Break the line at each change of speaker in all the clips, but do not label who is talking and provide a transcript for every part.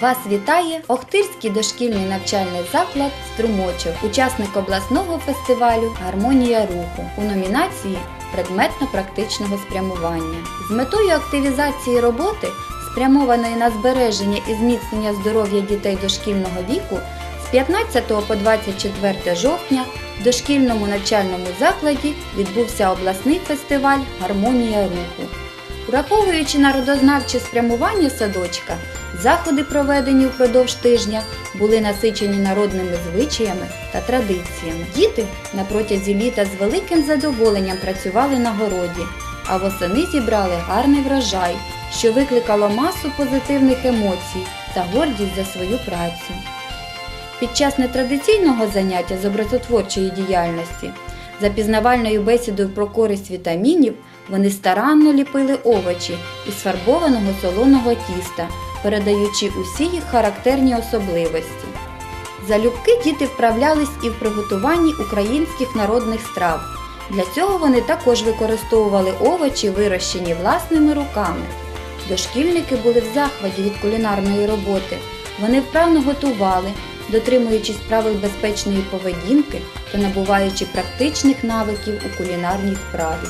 Вас вітає Охтирський дошкільний навчальний заклад Струмочок, учасник обласного фестивалю Гармонія руху у номінації предметно-практичного спрямування. З метою активізації роботи, спрямованої на збереження і зміцнення здоров'я дітей дошкільного віку, з 15 по 24 жовтня в дошкільному навчальному закладі відбувся обласний фестиваль Гармонія руху. Враховуючи народознавче спрямування садочка, заходи, проведені впродовж тижня, були насичені народними звичаями та традиціями. Діти на протязі літа з великим задоволенням працювали на городі, а восени зібрали гарний врожай, що викликало масу позитивних емоцій та гордість за свою працю. Під час нетрадиційного заняття з образотворчої діяльності, за пізнавальною бесідою про користь вітамінів, вони старанно ліпили овочі із фарбованого солоного тіста, передаючи усі їх характерні особливості. Залюбки діти вправлялись і в приготуванні українських народних страв. Для цього вони також використовували овочі, вирощені власними руками. Дошкільники були в захваті від кулінарної роботи. Вони вправно готували, дотримуючись правил безпечної поведінки та набуваючи практичних навиків у кулінарній справі.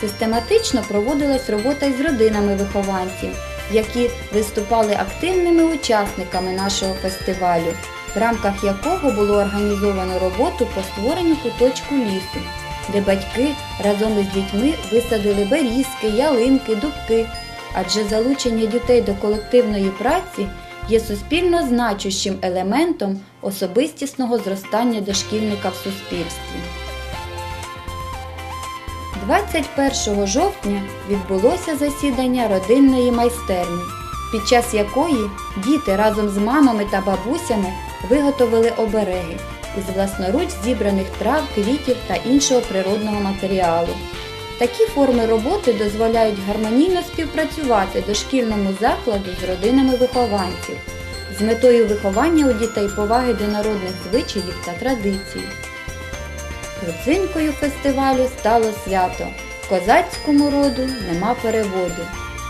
Систематично проводилась робота із родинами вихованців, які виступали активними учасниками нашого фестивалю, в рамках якого було організовано роботу по створенню куточку лісу, де батьки разом із дітьми висадили берізки, ялинки, дубки, адже залучення дітей до колективної праці є суспільно значущим елементом особистісного зростання дошкільника в суспільстві. 21 жовтня відбулося засідання родинної майстерні, під час якої діти разом з мамами та бабусями виготовили обереги із власноруч зібраних трав, квітів та іншого природного матеріалу. Такі форми роботи дозволяють гармонійно співпрацювати дошкільному закладу з родинами вихованців з метою виховання у дітей поваги до народних звичаїв та традицій. Родзинкою фестивалю стало свято. Козацькому роду нема переводу,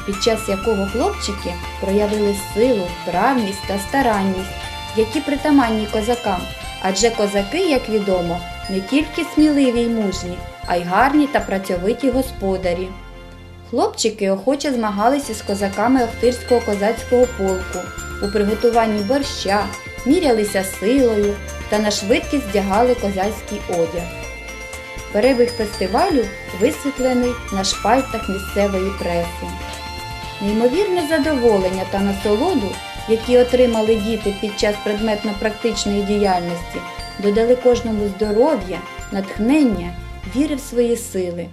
під час якого хлопчики проявили силу, вправність та старанність, які притаманні козакам, адже козаки, як відомо, не тільки сміливі й мужні, а й гарні та працьовиті господарі. Хлопчики охоче змагалися з козаками Охтирського козацького полку. У приготуванні борща, мірялися силою та на швидкість вдягали козацький одяг. Перебіг фестивалю висвітлений на шпальтах місцевої преси. Неймовірне задоволення та насолоду, які отримали діти під час предметно-практичної діяльності, додали кожному здоров'я, натхнення, віри в свої сили.